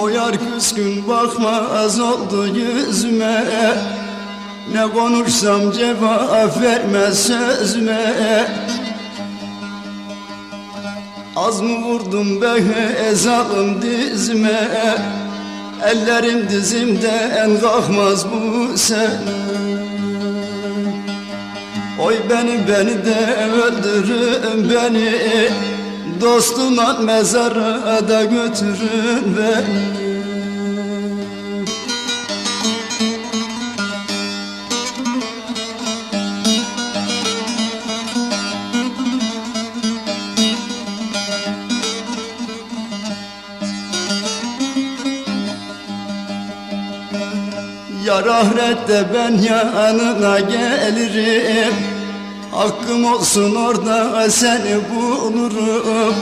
O yar küskün bakmaz oldu yüzüme. Ne konuşsam cevap vermez sözüme. Az mı vurdum be ezalım dizime? Ellerim dizimden kalkmaz bu sen Oy beni beni de öldürün beni Dostuma mezara da götürün beni. Yar ahirette ben yanına gelirim Hakkım olsun orada seni bulurum